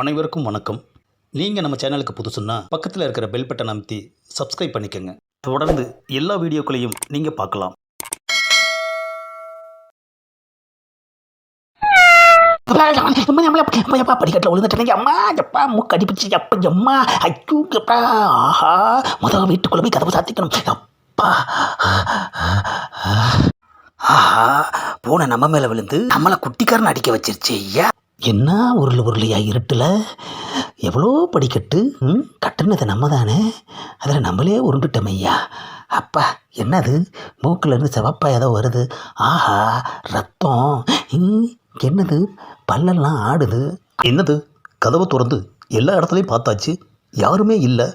அனைவருக்கும் வணக்கம். நீங்கள் நம்ம சேனலுக்கு புதுசுன்னா பக்கத்தில் இருக்கிற பெல் பட்டன் அமைத்தி சப்ஸ்கிரைப் பண்ணிக்கோங்க. தொடர்ந்து எல்லா வீடியோக்களையும் நீங்கள் பார்க்கலாம். படிக்கட்டில் விழுந்துட்டேங்க அம்மா எப்பா மூக்கு அடிப்பிச்சு எப்பா எம்மா ஐயோ எப்பா ஆஹா முதல் வீட்டுக்குள்ள போய் கதவை சாத்திக்கணும். அப்பா. ஆஹா பூனை நம்ம மேலே விழுந்து நம்மளை குட்டிக்காரன் அடிக்க வச்சிருச்சு ஐயா. என்ன உருள் உருளையா இருட்டில்? எவ்வளோ படிக்கட்டு ம்? கட்டுனது நம்ம தானே அதில் நம்மளே உருண்டுட்டோம் ஐயா அப்பா என்னது? மூக்கிலேருந்து இருந்து ஏதோ வருது. ஆஹா ரத்தம். என்னது? பல்லெல்லாம் ஆடுது. என்னது? கதவை திறந்து எல்லா இடத்துலையும் பார்த்தாச்சு. யாருமே இல்லை.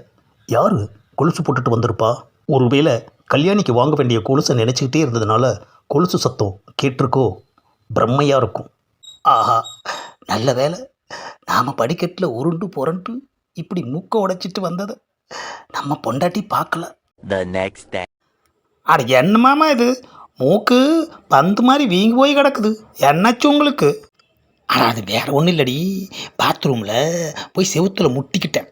யார்? கொலுசு போட்டுட்டு வந்திருப்பா. ஒருவேளை கல்யாணிக்கு வாங்க வேண்டிய கொலுசை நினச்சிக்கிட்டே இருந்ததுனால கொலுசு சத்தம் கேட்டிருக்கோ? பிரம்மையாக இருக்கும். ஆஹா. நல்ல வேலை நாம் படிக்கட்டில் உருண்டு புரண்டு இப்படி மூக்கை உடைச்சிட்டு வந்ததை நம்ம பொண்டாட்டி பார்க்கல. The next day. அட என்னமாமா இது? மூக்கு பந்து மாதிரி வீங்கி போய் கிடக்குது. என்னாச்சு உங்களுக்கு? அட அது வேற ஒன்றும் இல்லடி. பாத்ரூமில் போய் செவுத்துல முட்டிக்கிட்டேன்.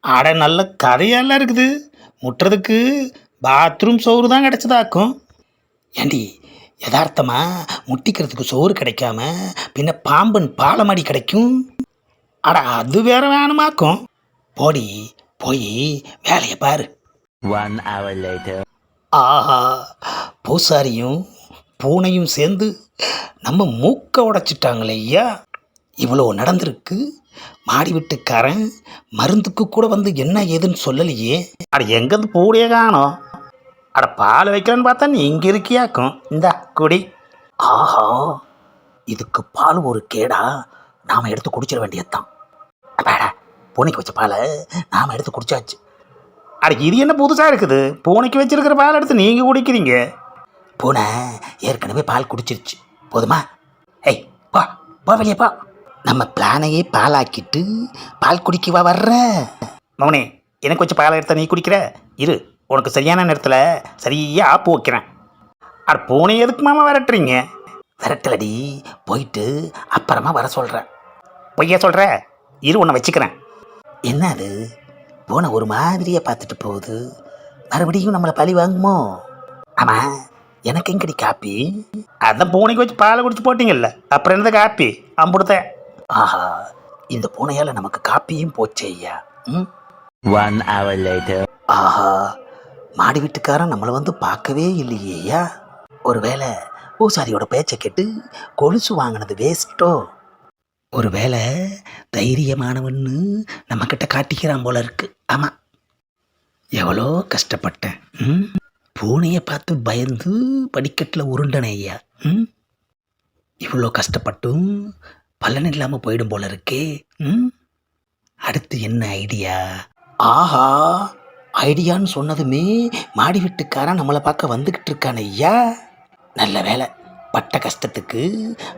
அட நல்ல கதையெல்லாம் இருக்குது. முட்டுறதுக்கு பாத்ரூம் சோறு தான் கிடச்சதாக்கும். ஏண்டி யதார்த்தமா? முட்டிக்கிறதுக்கு சோறு கிடைக்காம பின்ன பாம்பன் பாலமாடி கிடைக்கும்? அட அது வேற வேணுமாக்கும். போடி போய் வேலையை பாரு. One hour later. ஆஹா பூசாரியும் பூனையும் சேர்ந்து நம்ம மூக்க உடைச்சிட்டாங்களே ஐயா. இவ்வளோ நடந்திருக்கு. மாடி வீட்டுக்காரன் மருந்துக்கு கூட வந்து என்ன ஏதுன்னு சொல்லலையே. அட எங்கேருந்து பூடியே காணோம்? அட பால் வைக்கிறேன்னு பார்த்தா நீ இங்கே இருக்கியாக்கும். இந்த குடி. ஆஹா இதுக்கு பால் ஒரு கேடா. நாம் எடுத்து குடிச்சிட வேண்டியதுதான். அப்பாடா பூனைக்கு வச்ச பாலை நாம் எடுத்து குடிச்சாச்சு. அட இது என்ன புதுசாக இருக்குது? பூனைக்கு வச்சிருக்கிற பால் எடுத்து நீங்கள் குடிக்கிறீங்க. பூனை ஏற்கனவே பால் குடிச்சிருச்சு. போதுமா? ஏய் பா போ வெளியே பா. நம்ம பிளானையே பாலாக்கிட்டு பால் குடிக்கவா வர்ற? மௌனே எனக்கு வச்சு பால் எடுத்த நீ குடிக்கிற? இரு. உனக்கு சரியான நேரத்தில் சரியாக ஆப்பு வைக்கிறேன். அட பூனை எதுக்கு மாமா விரட்டுறீங்க? விரட்டலடி போயிட்டு அப்புறமா வர சொல்கிறேன் பொய்யா சொல்கிற இரு உன்னை வச்சுக்கிறேன். என்ன அது? போன ஒரு மாதிரியே பார்த்துட்டு போகுது. மறுபடியும் நம்மளை பழி வாங்குமோ? ஆமாம் எனக்கு எங்கடி காப்பி? அதான் பூனைக்கு வச்சு பாலை குடிச்சு போட்டீங்கல்ல. அப்புறம் என்னது காப்பி? அம்புடுத்த. ஆஹா இந்த பூனையால் நமக்கு காப்பியும் போச்சே ஐயா. ம்? One hour later. ஆஹா மாடி வீட்டுக்காரன் நம்மளை வந்து பார்க்கவே இல்லையேயா? ஒருவேளை பூசாரியோட பேச்சை கேட்டு கொலுசு வாங்கினது வேஸ்ட்டோ ஒருவேளை தைரியமானவன்னு நம்மக்கிட்ட காட்டிக்கிறான் போல இருக்கு. ஆமாம் எவ்வளோ கஷ்டப்பட்டேன். ம்? பூனையை பார்த்து பயந்து படிக்கட்டில் உருண்டனே ஐயா. ம்? இவ்வளோ கஷ்டப்பட்டும் பலன் இல்லாமல் போயிடும் போல இருக்கே. ம்? அடுத்து என்ன ஐடியா? ஆஹா! ஐடியான்னு சொன்னதுமே மாடி வீட்டுக்காரன் நம்மளை பார்க்க வந்துக்கிட்டு இருக்கான் ஐயா. நல்ல வேலை பட்ட கஷ்டத்துக்கு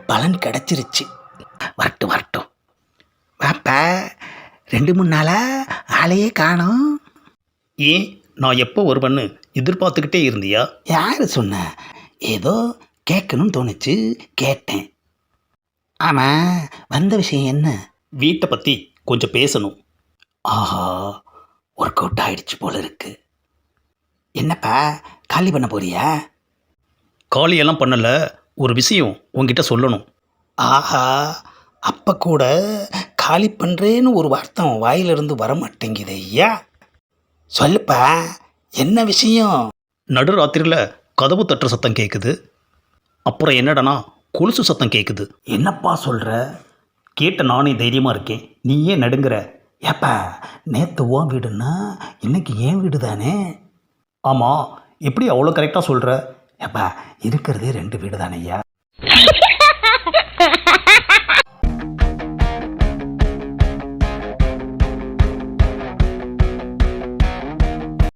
பலன் கிடச்சிருச்சு. வரட்டும் வரட்டும். வாப்பா ரெண்டு மூணு நாளா ஆளையே காணோம். ஏன்? நான் எப்போ வருவேன்னு எதிர்பார்த்துக்கிட்டே இருந்தியா? யார் சொன்ன? ஏதோ கேட்கணும்னு தோணுச்சு கேட்டேன். ஆமாம் வந்த விஷயம் என்ன? வீட்டை பற்றி கொஞ்சம் பேசணும். ஆஹா ஒர்க் அவுட் ஆயிடுச்சு போல இருக்கு. என்னப்பா காலி பண்ண போறியா? காலியெல்லாம் பண்ணலை ஒரு விஷயம் உங்ககிட்ட சொல்லணும். ஆஹா அப்போ கூட காலி பண்ணுறேன்னு ஒரு வார்த்தை வாயிலிருந்து வர மாட்டேங்குது ஐயா. சொல்லுப்பா என்ன விஷயம்? நடுராத்திரியில் கதவு தட்டுற சத்தம் கேட்குது அப்புறம் என்னடனா கொலுசு சத்தம் கேட்குது என்னப்பா சொல்கிற கேட்ட நானே தைரியமாக இருக்கேன். நீ ஏன் நடுங்கிற. ஏப்பா நேற்று ஓ வீடுன்னா இன்னைக்கு ஏன் வீடு தானே ஆமாம் எப்படி அவ்வளோ கரெக்டாக சொல்கிற ஏப்பா இருக்கிறதே ரெண்டு வீடு தானே ஐயா?